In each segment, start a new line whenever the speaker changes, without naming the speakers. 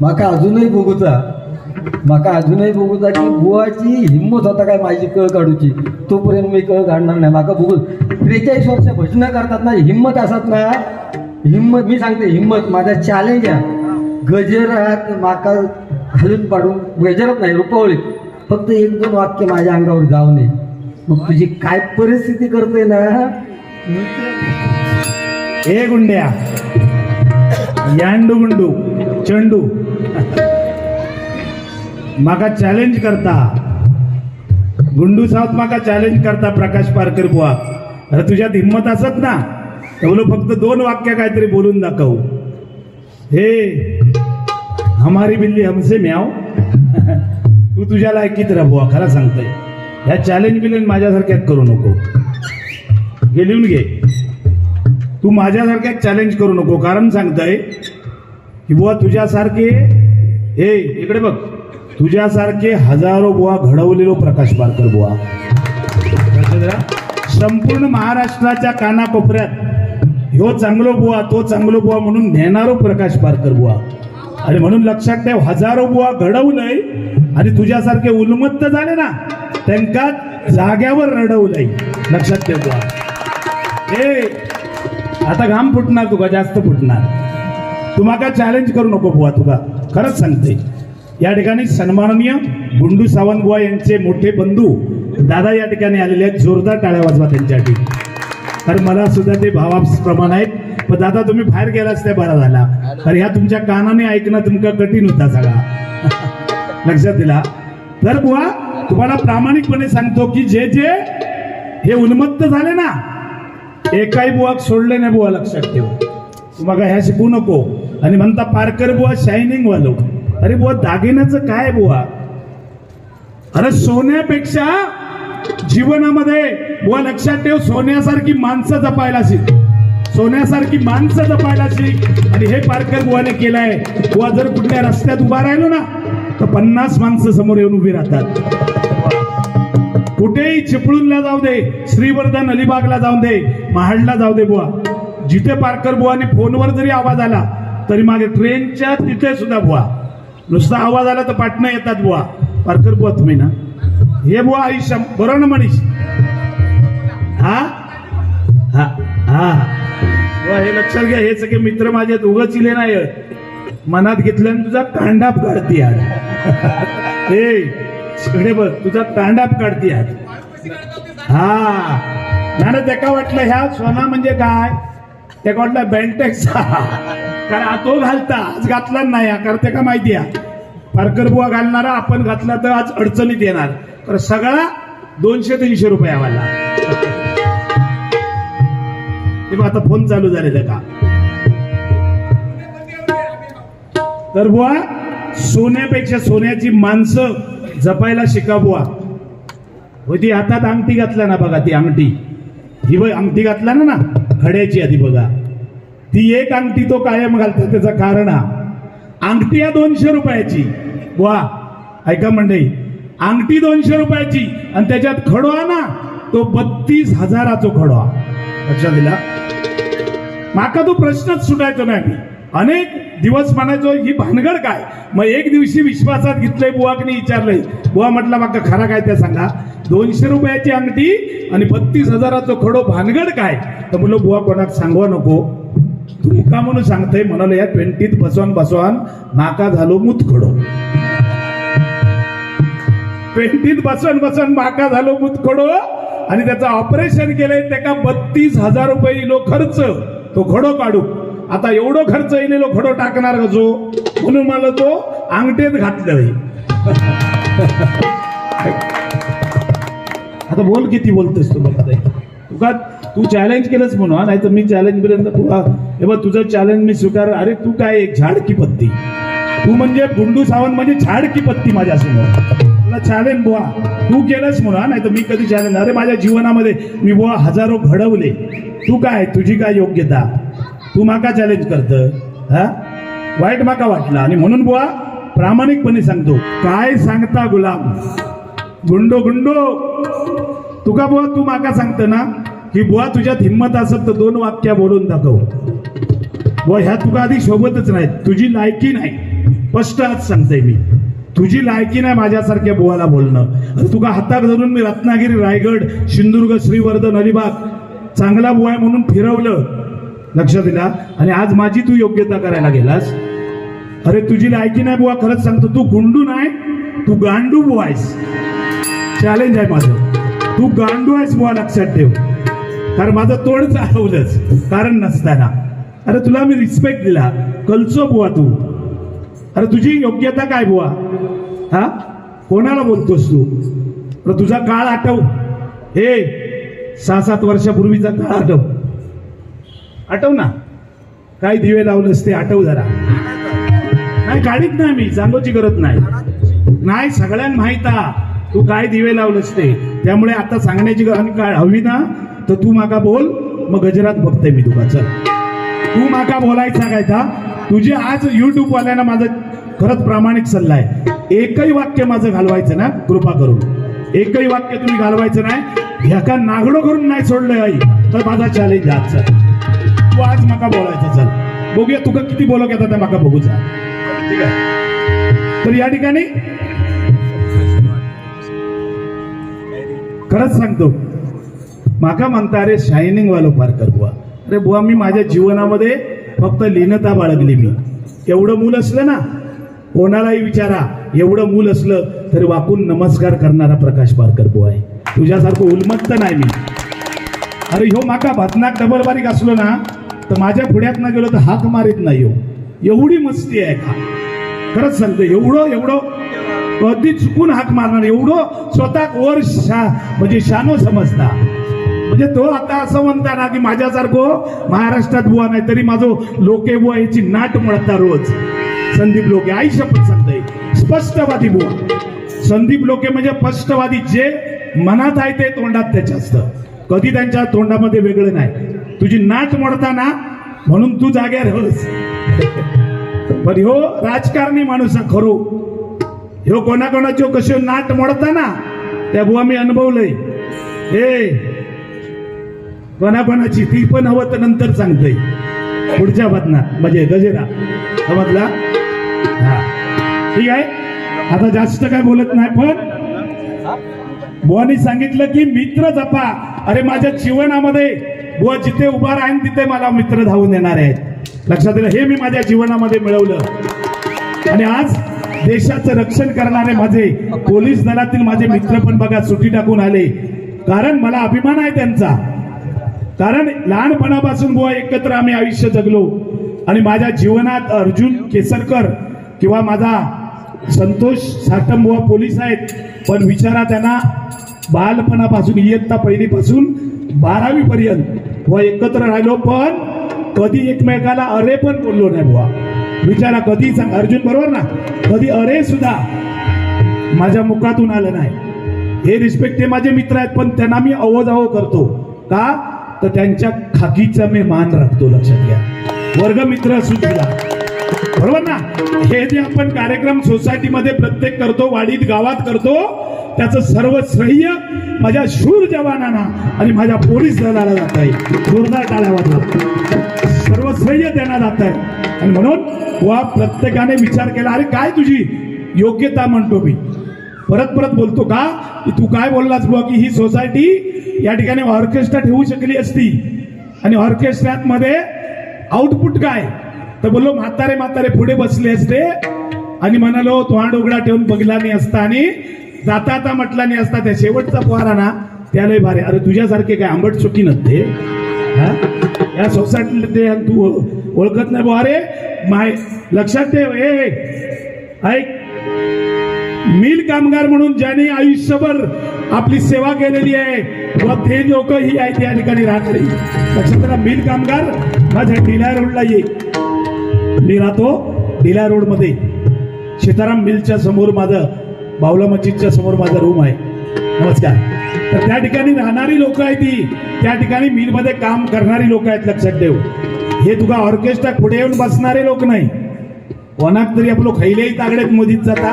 म्हाका अजूनही बघूचा म्हाका अजूनही बघूचा की बुवाची हिंमत होता काय माझी कळ काढूची? तोपर्यंत मी कळ काढणार नाही. माका बघू त्रेचाळीस वर्ष भजनं करतात ना हिंमत असत ना? हिंमत मी सांगते हिंमत. माझा चॅलेंज आहे. गजरात माका घालून पाडून गजरात नाही रुपवळी. फक्त एक दोन वाक्य माझ्या अंगावर जाऊ नये. मग तुझी काय परिस्थिती करते ना?
हे गुंड्या. यांडू गुंडू. चंडू. माका चॅलेंज करता. गुंडू सावत माका चॅलेंज करता प्रकाश पारकर बुवा. अरे तुझ्यात हिंमत असत ना? तेवढं फक्त दोन वाक्य काहीतरी बोलून दाखवू. हे हमारी बिल्ली हमसे म्याव. तू तुझ्या लायकीत राह बुवा खरं सांगतोय. ह्या चॅलेंज बिलेंज माझ्यासारख्यात करू नको. घे लिहून घे. तू माझ्यासारख्यात चॅलेंज करू नको कारण सांगताय बुवा तुझ्यासारखे हे इकडे बघ. तुझ्यासारखे हजारो बुवा घडवलेलो प्रकाश पारकर बुवा. संपूर्ण महाराष्ट्राच्या कानाकोपऱ्यात ह्यो चांगलो बुवा तो चांगलो बुवा म्हणून नेणारो प्रकाश पारकर बुवा. आणि म्हणून लक्षात ठेव हजारो बुवा घडवलंय आणि तुझ्यासारखे उन्मत्त झाले ना त्यांका जाग्यावर रडवलंय. लक्षात ठेव बुवा. ए आता घाम फुटणार तुका जास्त फुटणार. तू माका चॅलेंज करू नको बुवा तुका खरंच सांगते. या ठिकाणी सन्माननीय गुंडू सावंत बुवा यांचे मोठे बंधू दादा या ठिकाणी आलेले आहेत जोरदार टाळ्या वाजवा त्यांच्यासाठी. तर मला सुद्धा ते भावाप्रमाण आहेत. पण दादा तुम्ही बाहेर गेलाच ते बरा झाला. तर ह्या तुमच्या कानाने ऐकणं तुमका कठीण होता सगळा. लक्षात दिला. तर बुवा तुम्हाला प्रामाणिकपणे सांगतो की जे जे हे उन्मत्त झाले ना एकाही बुवाक सोडले नाही बुवा लक्षात ठेव. तुम्हाला ह्या शिकू नको. आणि म्हणता पारकर बुवा शायनिंग वालो अरे बुवा दागिन्याचं काय बुवा? अरे सोन्यापेक्षा जीवनामध्ये बुवा लक्षात ठेव सोन्यासारखी माणसं जपायला शिक. सोन्यासारखी माणसं जपायला शिक. आणि हे पारकर बुवाने केलंय. बुवा जर कुठल्या रस्त्यात उभा राहिलो ना तर पन्नास माणसं समोर येऊन उभी राहतात. कुठेही चिपळूणला जाऊ दे श्रीवर्धन अलिबागला जाऊ दे महाडला जाऊ दे बुवा. जिथे पारकर बुवाने फोनवर जरी आवाज आला तरी मागे ट्रेनच्या तिथे सुद्धा बुवा. नुसता आवाज आला तर पाटणं येतात बुवा. पारकर बुवा तुम्ही ना. हे बुवा आयुष्य बरोबर ना मनीष. हा? हा हा. बुवा हे लक्षात घ्या हे सगळे मित्र माझे उगच इले नाही मनात घेतल्याने तुझा कांडाप काढते यार हे सगळे बघ तुझा तांडाप काढते आज. हा. ना त्याका वाटलं ह्या सोना म्हणजे काय? ते वाटलं बँटेक्सचा कारण तो घालता. आज घातला नाही हा, कारण का माहिती आहे? पारकर बुवा घालणारा आपण घातला तर आज अडचणीत येणार. तर सगळा दोनशे तीनशे रुपये आम्हाला. ते आता फोन चालू झाले का? तर बुवा सोन्यापेक्षा सोन्याची माणसं जपायला शिका बुवा. होती हातात अंगठी घातला ना बघा ती अंगठी. ही अंगठी घातला ना ना. खड्याची आधी बघा. ती एक अंगठी तो कायम घालतो त्याचं कारण हा अंगठी या दोनशे रुपयाची. वा ऐका मंडळी. अंगठी दोनशे रुपयाची आणि त्याच्यात खडवा ना तो बत्तीस हजाराचो खडवा. लक्षात दिला? माका तो प्रश्नच सुटायचो नाही. अनेक दिवस म्हणायचो ही भानगड काय? मग एक दिवशी विश्वासात घेतलंय बुवाकनी विचारलंय बुवा म्हटलं माका खरा काय त्या सांगा? दोनशे रुपयाची अंगठी आणि बत्तीस हजाराचं खडो भानगड काय? तर मुलं बुवा कोणाक सांगवा नको. तू का म्हणून सांगतय म्हणाल या ट्वेंटीत बसवान बसवान नाका झालो मुतखडो ट्वेंटीत बसवान बसवान माका झालो मुतखडो आणि त्याचं ऑपरेशन केलंय त्याका बत्तीस हजार रुपये इलो खर्च. तो खडो काढू. आता एवढं खर्च येईल खडो टाकणार का जो? म्हणून मला तो अंगठेत घातलं आता बोल किती बोलतेस तू मला तुका तू चॅलेंज केलंच म्हणून नाही तर मी चॅलेंज पर्यंत तुला हे बघ तुझं चॅलेंज मी स्वीकार अरे तू काय एक झाड की पत्ती. तू म्हणजे गुंडू सावंत म्हणजे झाड की पत्ती माझ्यासमोर तुला चॅलेंज बुवा. तू केलंच म्हणून नाही तर मी कधी चॅलेंज अरे माझ्या जीवनामध्ये मी बुवा हजारो घडवले. तू काय तुझी काय योग्यता? तू माका चॅलेंज करत हा? वाईट माका वाटला. आणि म्हणून बुवा प्रामाणिकपणे सांगतो. काय सांगता गुलाम? गुंडो गुंडो! तुका बुवा तू माका सांगत ना की बुवा तुझ्यात हिंमत असत तर दोन वाक्या बोलून दाखव. बुवा ह्या तुका आधी सोबतच नाही तुझी लायकी नाही. स्पष्ट आज सांगते मी. तुझी लायकी नाही माझ्यासारख्या बुवाला बोलणं. तुका हातात धरून मी रत्नागिरी रायगड सिंधुदुर्ग श्रीवर्धन अलिबाग चांगला बुवा आहे म्हणून फिरवलं. लक्षात दिला. आणि आज माझी तू योग्यता करायला गेलास. अरे तुझी लायकी नाही बुवा खरंच सांगतो तू गुंडू नाही तू गांडू बुवा आहेस. चॅलेंज आहे माझं. तू गांडू आहेस बुवा लक्षात ठेव. कारण माझं तोंड चालवलंच कारण नसताना. अरे तुला मी रिस्पेक्ट दिला. कलचो बुवा तू. अरे तुझी योग्यता काय बुवा? हा? कोणाला बोलतोस तू? अरे तुझा काळ आठव. हे सहा सात वर्षापूर्वीचा काळ आठव. आठव ना. काय दिवे लावलंस ते आठव जरा. नाही काढीत नाही मी सांगोची गरज नाही. नाही सगळ्यांना माहीत तू काय दिवे लावलंस ते. त्यामुळे आता सांगण्याची गरज काय हवी ना. तर तू माका बोल मग गजरात बघते मी तुका चल तू माका बोलायचा काय था तुझे आज युट्यूब वाल्यांना माझं खरंच प्रामाणिक सल्ला आहे एकही वाक्य माझं घालवायचं ना कृपा करून. एकही वाक्य तुम्ही घालवायचं नाही. ह्याका नागडो करून नाही सोडलं आई. तर माझा चॅलेंज आजचा. तू आज माका बोलायचं चल. बघूया तुका किती बोलक येतात ते बघूचा ठीक आहे? तर या ठिकाणी खरंच सांगतो माका म्हणता अरे शायनिंग वालो पारकर बुवा. अरे बुवा मी माझ्या जीवनामध्ये फक्त लीनता बाळगली मी. एवढं मूल असलं ना कोणालाही विचारा एवढं मूल असलं तरी वाकून नमस्कार करणारा प्रकाश पारकर बुवा आहे तुझ्यासारखं उन्मत्त नाही मी. अरे ह्यो माका भातनाक डबल बारीक असलो ना तर माझ्या पुढ्यात ना गेलो तर हाक मारीत नाही हो. एवढी मस्ती आहे का? खरंच सांगतो एवढं एवढं कधी चुकून हाक मारणार एवढं स्वतः वर शा म्हणजे शानो समजता. म्हणजे तो आता असं म्हणता ना की माझ्यासारखं महाराष्ट्रात बुवा नाही तरी माझं लोके बुवा याची नाट म्हणता रोज. संदीप लोके आई शपथ सांगताय. स्पष्टवादी बुवा. संदीप लोके म्हणजे स्पष्टवादी जे मनात आहे ते तोंडात त्याच्या असतं. कधी त्यांच्या तोंडामध्ये वेगळं नाही. तुझी नाट मोडताना म्हणून तू जाग्यार होस पण ह्यो राजकारणी माणूस खरो. ह्यो कोणाकोणाच्यो कश्यो नाट मोडताना त्या बुवा मी अनुभवलंय. हे कोणाकोणाची ती पण हवं तर नंतर सांगतोय. पुढच्या बदनात म्हणजे गजेरा. समजला हा. ठीक आहे? आता जास्त काय बोलत नाही पण बुवानी सांगितलं की मित्र जपा. अरे माझ्या जीवनामध्ये बुवा जिथे उभा राहीन तिथे मला मित्र धावून येणार आहेत. लक्षात दिलं हे मी माझ्या जीवनामध्ये मिळवलं. आणि आज देशाचं रक्षण करणारे माझे पोलीस दलातील माझे मित्र पण बघा सुटी टाकून आले. कारण मला अभिमान आहे त्यांचा. कारण लहानपणापासून बुवा एकत्र आम्ही आयुष्य जगलो. आणि माझ्या जीवनात अर्जुन केसरकर किंवा माझा संतोष साठम बुवा पोलीस आहेत. पण विचारा त्यांना बालपणापासून इयत्ता पहिलीपासून बारावी पर्यंत व एकत्र राहिलो पण कधी एकमेकाला अरे पण बोललो नाही बुवा. विचारा कधी सांग अर्जुन बरोबर ना? कधी अरे सुद्धा माझ्या मुखातून आलं नाही. हे रिस्पेक्ट ते माझे मित्र आहेत पण त्यांना मी अवोजावो करतो. का? तर त्यांच्या खाकीचा मी मान राखतो लक्षात घ्या. वर्गमित्र असू सुद्धा बरोबर ना? हे जे आपण कार्यक्रम सोसायटीमध्ये प्रत्येक करतो वाडीत गावात करतो त्याचं सर्व श्रेय माझ्या शूर जवानांना आणि माझ्या पोलीस दलाला जात आहे. जोरदार टाळ्या वाजवा. सर्व श्रेय त्यांना जात आहे. आणि म्हणून वा प्रत्येकाने विचार केला अरे काय तुझी योग्यता? म्हणतो मी. परत परत बोलतो का? की तू काय बोललास बुवा की ही सोसायटी या ठिकाणी ऑर्केस्ट्रा ठेवू शकली असती? आणि ऑर्केस्ट्रात मध्ये आउटपुट काय? तर बोललो म्हातारे म्हातारे पुढे बसले असते. आणि म्हणालो तोंड उघडा ठेवून बघला नाही असता आणि जाता आता म्हटला नाही असता त्या शेवटचा पोहारा ना त्यालाही भारे. अरे तुझ्यासारखे काय आंबट चुकी नसते. हा? या सोसायटीला ते तू ओळखत नाही बुवा अरे माय लक्षात ठेव. ए ऐक. मिल कामगार म्हणून ज्याने आयुष्यभर आपली सेवा केलेली आहे व ते लोक ही आहे त्या ठिकाणी राहणारी लक्षात ठेवा मिल कामगार माझ्या डिला रोडला ये. मी राहतो डिला रोडमध्ये. सीताराम मिलच्या समोर माझं बावला मस्जिदच्या समोर माझा रूम आहे. नमस्कार. तर त्या ठिकाणी राहणारी लोक आहेत ती त्या ठिकाणी मिलमध्ये काम करणारी लोक आहेत लक्षात ठेव. हे तुका ऑर्केस्ट्रा पुढे येऊन बसणारे लोक नाही. कोणाक तरी आपलं खैलेही तागड्यात मोदीत जाता.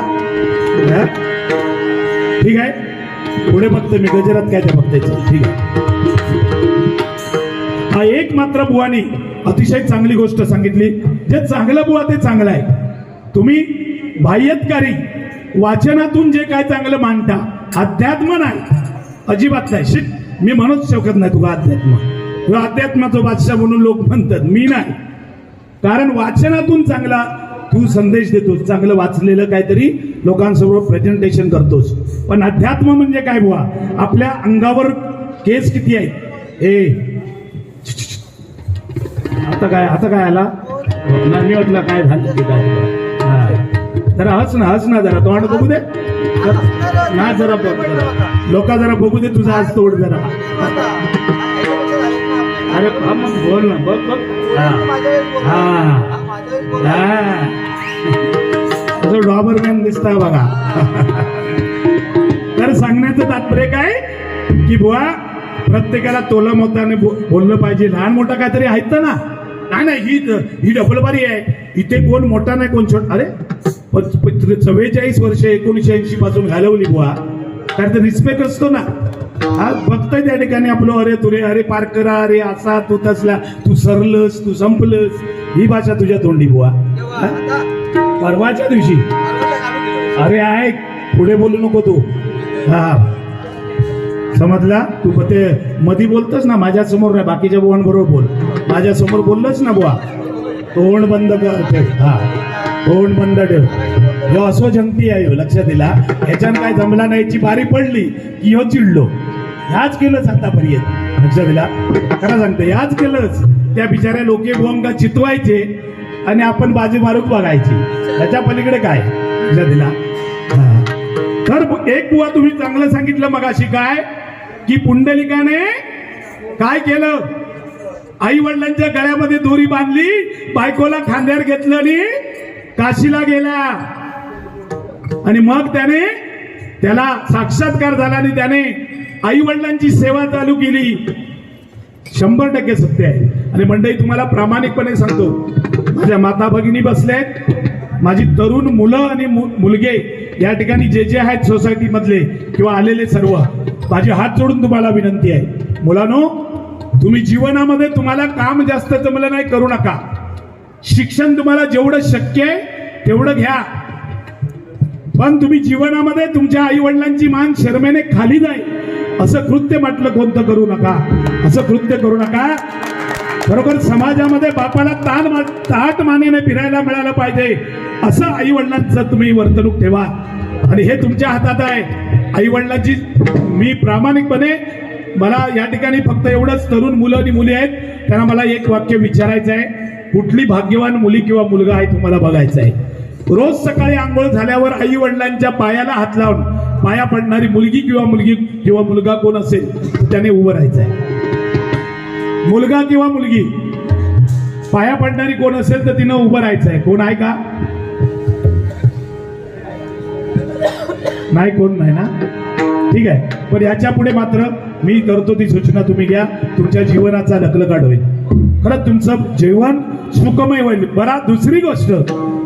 ठीक आहे? पुढे बघतो मी गजरात काय त्या बघतायचं. ठीक आहे. हा एक मात्र बुवानी अतिशय चांगली गोष्ट सांगितली. जे चांगलं बुवा ते चांगलं आहे. तुम्ही बाह्यतकारी वाचनातून जे काय चांगलं मांडता अध्यात्म नाही अजिबात नाही. शिक मी म्हणूच शकत नाही तुला अध्यात्म. तुला अध्यात्माचा बादशाह म्हणून लोक म्हणतात मी नाही. कारण वाचनातून चांगला तू संदेश देतोस चांगलं वाचलेलं काहीतरी लोकांसमोर प्रेझेंटेशन करतोस. पण अध्यात्म म्हणजे काय बुवा? आपल्या अंगावर केस किती आहेत? ए. आता काय आता काय आला? नाही, मी वाटलं काय झालं काय? जरा हस ना हस ना जरा तोंड बघू दे. ना जरा बघ जरा. लोक जरा बघू दे तुझा आज तोड जरा. अरे मग बोल ना बघ बघ. हा. असं डॉबरमॅन दिसता बघा. तर सांगण्याचं तात्पर्य काय? की बुवा प्रत्येकाला तोला मोताने बोललं पाहिजे. लहान मोठा काहीतरी आहेत ना. नाही नाही ही ही डबलबारी आहे. इथे कोण मोठा नाही कोण छोटा. अरे चव्वेचाळीस वर्ष एकोणीशे ऐंशी पासून घालवली बुवा. कारण ते रिस्पेक्ट असतो ना. हा बघताय त्या ठिकाणी आपलं अरे तुरे अरे पार करा अरे असा तू तसला तू सरलस तू संपलस. ही भाषा तुझ्या तोंडी बुवा? परवाच्या दिवशी. अरे ऐक पुढे बोलू नको तू. हा. समजला? तू ते मधी बोलतोस ना माझ्यासमोर नाही बाकीच्या बुवांबरोबर बोल. माझ्यासमोर बोललोच ना बुवा. तोंड बंद कर. हा. तोंड बंद ठेव ह्यो असो जंगती आहे लक्ष दिला. ह्याच्यानं काय जमला नाही बारी पडली की ह्यो चिडलो. ह्याच केलंच आतापर्यंत. लक्ष दिला. खरं सांगतो ह्याच केलंच. त्या बिचाऱ्या लोके बुवांका चितवायचे आणि आपण बाजी मारून बघायची. ह्याच्या पलीकडे काय? लक्ष दिला. तर एक बुवा तुम्ही चांगलं सांगितलं मगाशी काय? की पुंडलिकाने काय केलं? आई वडिलांच्या गळ्यामध्ये दोरी बांधली बायकोला खांद्यावर घेतलं आणि काशीला गेला. आणि मग त्याने त्याला साक्षात्कार झाला आणि त्याने आई वडिलांची सेवा चालू केली. शंभर टक्के सत्य आहे. आणि मंडळी तुम्हाला प्रामाणिकपणे सांगतो माझ्या माता भगिनी बसल्यात माझी तरुण मुलं आणि मु- मुलगे या ठिकाणी जे जे आहेत सोसायटीमधले किंवा आलेले सर्व माझे हात जोडून तुम्हाला विनंती आहे. मुलांनो तुम्ही जीवनामध्ये तुम्हाला काम जास्त जमलं नाही करू नका. शिक्षण तुम्हाला जेवढं शक्य आहे तेवढं घ्या. पण तुम्ही जीवनामध्ये तुमच्या आई वडिलांची मान शर्मेने खाली जाईल असं कृत्य म्हटलं कोणतं करू नका. असं कृत्य करू नका. बरोबर समाजामध्ये बापाला ताण मा- ताट मानेने फिरायला मिळालं पाहिजे. असं आई वडिलांचं तुम्ही वर्तणूक ठेवा. आणि हे तुमच्या हातात आहे. आई वडिलांची मी प्रामाणिकपणे मला या ठिकाणी फक्त एवढंच तरुण मुलं आणि मुली आहेत त्यांना मला एक वाक्य विचारायचं आहे कुठली भाग्यवान मुली किंवा मुलगा आहे तुम्हाला बघायचं आहे. रोज सकाळी आंघोळ झाल्यावर आई वडिलांच्या पायाला हात लावून पाया पडणारी मुलगी किंवा मुलगी किंवा मुलगा कोण असेल त्याने उभं राहायचं आहे. मुलगा किंवा मुलगी पाया पडणारी कोण असेल तर तिनं उभं राहायचं आहे. कोण आहे का? नाही कोण नाही ना? ठीक आहे. पण याच्यापुढे मात्र मी करतो ती सूचना तुम्ही घ्या. तुमच्या जीवनाचा नकलकाट होईल खरं तुमचं जेवण सुखमय होईल. बरा दुसरी गोष्ट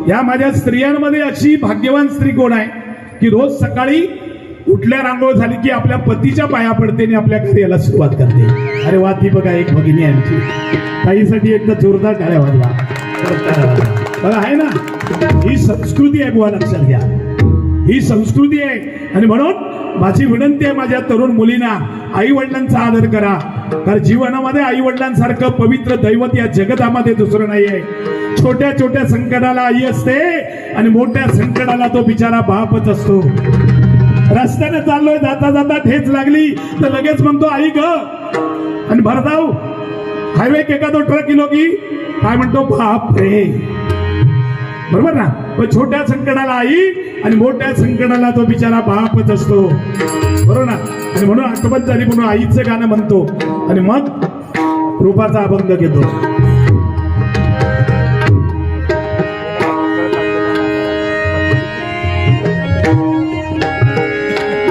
या माझ्या स्त्रियांमध्ये अशी भाग्यवान स्त्री कोण आहे? की रोज सकाळी उठल्या रांगोळ झाली की आपल्या पतीच्या पाया पडते आणि आपल्या कार्याला सुरुवात करते. अरे वा ती बघा एक भगिनी आमची. ताईसाठी एकदा जोरदार टाळ्या वाजवा. बघा आहे ना? ही संस्कृती आहे बुवा लक्षात घ्या. ही संस्कृती आहे. आणि म्हणून माझी विनंती आहे माझ्या तरुण मुलींना आई वडिलांचा आदर करा. कारण जीवनामध्ये आई वडिलांसारखं पवित्र दैवत या जगतामध्ये दुसरं नाही आहे छोट्या छोट्या संकटाला आई असते आणि मोठ्या संकटाला तो बिचारा बापच असतो. रस्त्याने चाललोय जाता जाता ठेच लागली तर लगेच म्हणतो आई ग. आणि भरताव हायवे केका तो ट्रक किलो की? काय म्हणतो बाप रे बरोबर ना? पण छोट्या संकटाला आई आणि मोठ्या संकटाला तो बिचारा बापच असतो. बरोबर ना? आणि म्हणून आठवण झाली म्हणून आईचं गाणं म्हणतो. आणि मग रूपाचा अभंग घेतो.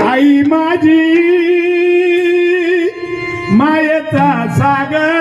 आई माझी मायेचा सागर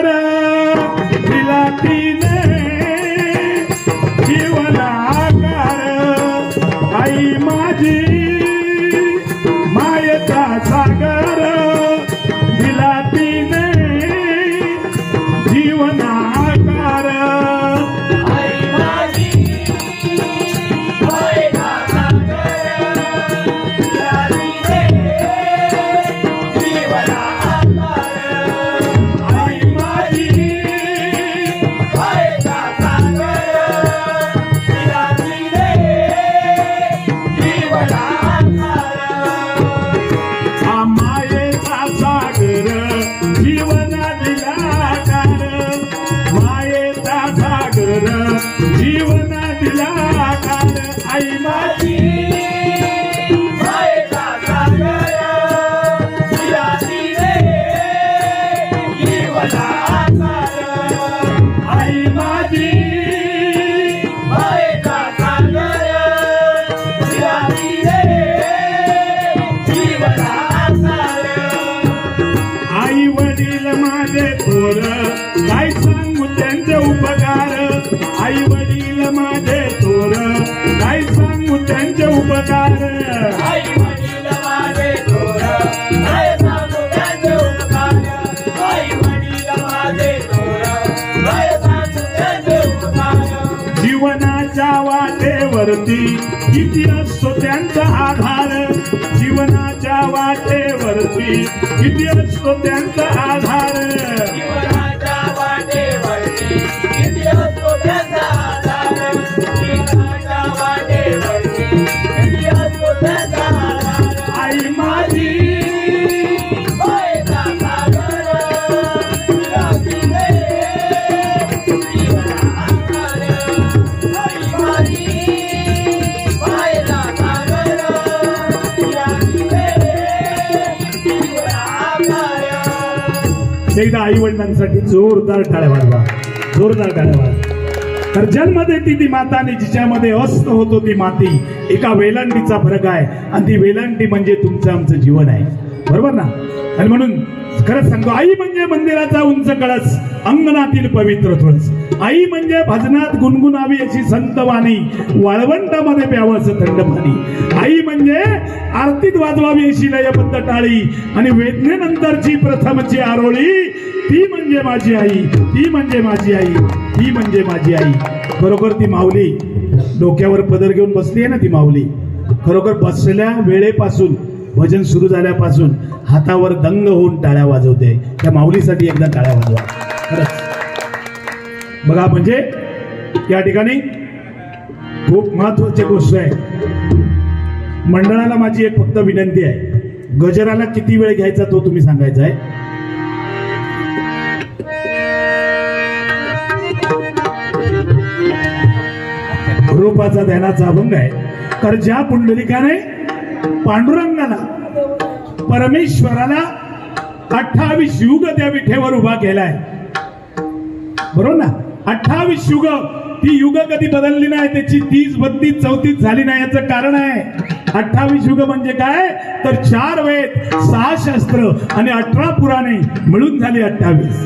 Viva! वाटेवरती किती असतो त्यांचा आधार. जीवनाच्या वाटेवरती किती असतो त्यांचा आधार. एकदा आई वडिलांसाठी जोरदार टाळ्या वाजवा. जोरदार टाळ्या वाजवा. तर जन्म देती ती माता आणि जिच्यामध्ये अस्त होतो ती माती. एका वेलांटीचा फरक आहे. आणि ती वेलांटी म्हणजे तुमचं आमचं जीवन आहे. बरोबर ना? आणि म्हणून खरंच सांगतो आई म्हणजे मंदिराचा उंच कळस. अंगणातील पवित्र तुळस आई म्हणजे भजनात गुणगुणावी अशी संत वाणी. वाळवंटामध्ये प्यावं असं थंड पाणी. आई म्हणजे आरतीत वाजवावी अशी लयबद्ध टाळी. आणि वेदनेनंतरची प्रथमची आरोळी ती म्हणजे माझी आई. ती म्हणजे माझी आई. ती म्हणजे माझी आई. खरोखर ती माऊली. डोक्यावर पदर घेऊन बसली आहे ना ती माऊली. खरोखर बसल्या वेळेपासून भजन सुरू झाल्यापासून हातावर दंग होऊन टाळ्या वाजवते. त्या माऊलीसाठी एकदा टाळ्या वाजवा. खरंच. बघा म्हणजे या ठिकाणी खूप महत्वाची गोष्ट आहे. मंडळाला माझी एक फक्त विनंती आहे. गजराला किती वेळ घ्यायचा तो तुम्ही सांगायचा आहे? रूपाचा ध्यानाचा अभंग आहे. तर ज्या पुंडलिकाने पांडुरंगाला परमेश्वराला अठ्ठावीस युग त्या विठेवर उभा केलाय बरोबर ना? अठ्ठावीस युग ती युग कधी बदलली नाही त्याची तीस बत्तीस चौतीस झाली नाही याचं कारण आहे. अठ्ठावीस युग म्हणजे काय? तर चार वेद सहा शास्त्र आणि अठरा पुराणे मिळून झाली अठ्ठावीस.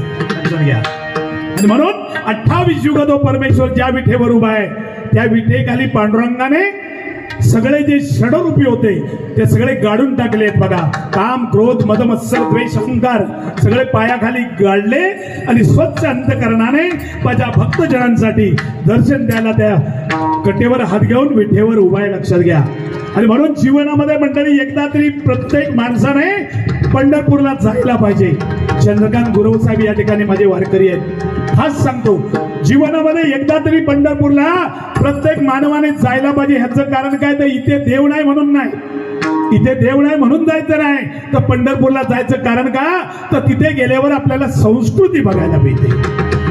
आणि म्हणून अठ्ठावीस युग तो परमेश्वर ज्या विठेवर उभा आहे त्या विठेखाली पांडुरंगाने सगळे जे षडरूपी होते ते सगळे गाडून टाकले आहेत बघा. काम क्रोध मदमत्सर द्वेष अहंकार सगळे पायाखाली गाडले आणि स्वच्छ अंतकरणाने माझ्या भक्तजनांसाठी दर्शन द्यायला त्या कटेवर हात घेऊन विठेवर उभा आहे लक्षात घ्या. आणि म्हणून जीवनामध्ये मंडळी एकदा तरी प्रत्येक माणसाने पंढरपूरला जायला पाहिजे. चंद्रकांत गुरव साहेब या ठिकाणी माझे वारकरी आहेत. खास सांगतो जीवनामध्ये एकदा तरी पंढरपूरला प्रत्येक मानवाने जायला पाहिजे ह्याचं कारण काय? तर इथे देव नाही म्हणून नाही. इथे देव नाही म्हणून जायचं नाही. तर पंढरपूरला जायचं कारण का? तर तिथे गेल्यावर आपल्याला संस्कृती बघायला मिळते.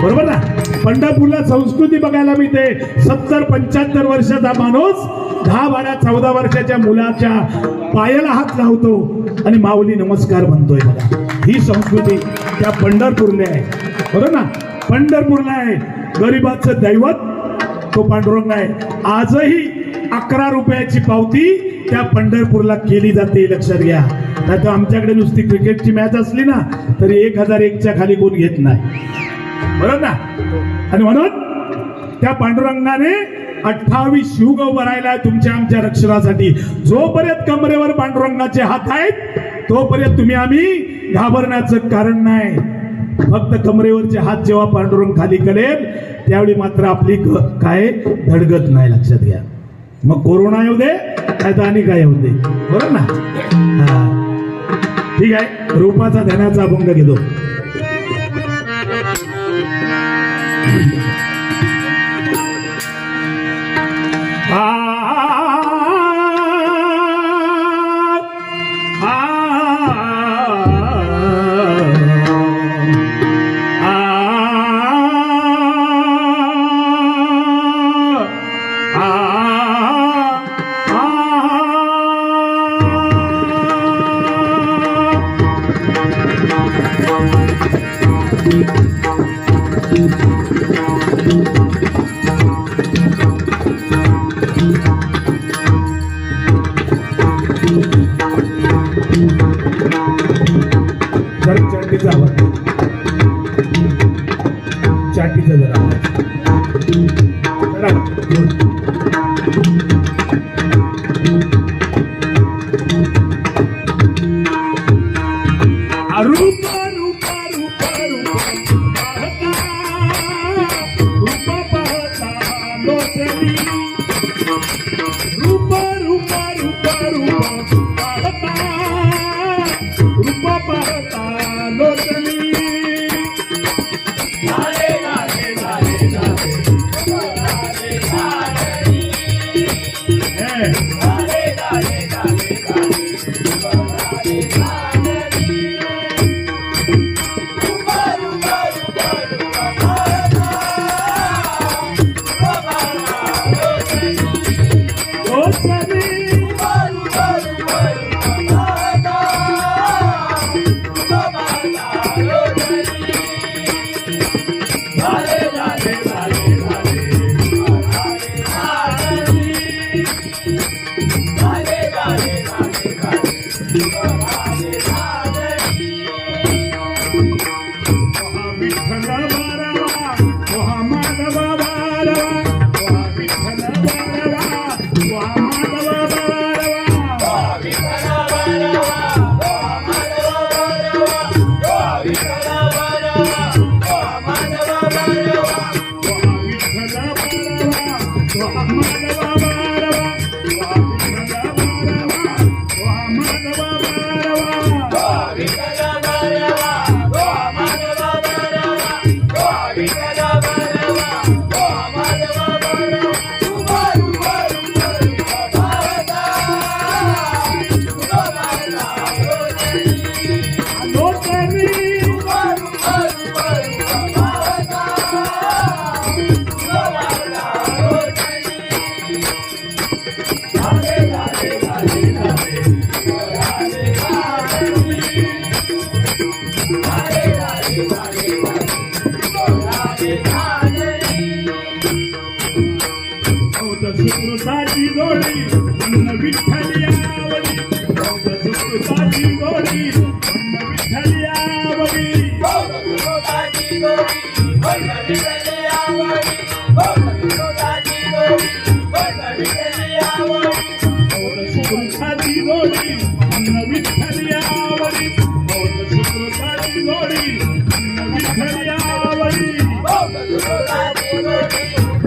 बरोबर ना? पंढरपूरला संस्कृती बघायला मिळते. सत्तर पंच्याहत्तर वर्षाचा माणूस दहा बारा चौदा वर्षाच्या मुलाच्या पायाला हात लावतो आणि माऊली नमस्कार म्हणतोय मला ही संस्कृती त्या पंढरपूरला आहे. बरोबर ना? पंढरपूरला आहे. गरिबाचं दैवत तो पांडुरंग आहे. आजही अकरा रुपयाची पावती त्या पंढरपूरला केली जाते लक्षात घ्या. नाही तर आमच्याकडे नुसती क्रिकेटची मॅच असली ना तरी एक हजार एकच्या खाली कोण घेत नाही. बरोबर ना? आणि म्हणून त्या पांडुरंगाने अठ्ठावीस युग भरायला तुमच्या आमच्या रक्षणासाठी. जोपर्यंत कमरेवर पांडुरंगाचे हात आहेत तोपर्यंत तुम्ही आम्ही घाबरण्याचं कारण नाही. फक्त कमरेवरचे हात जेव्हा पांडुरंग खाली करेल त्यावेळी मात्र आपली काय? धडगत नाही लक्षात घ्या. मग कोरोना येऊ दे काय तर आणि काय येऊ दे. बरोबर ना? हा. ठीक आहे रूपाचा ध्यानाचा अभंग घेतो.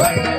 Right.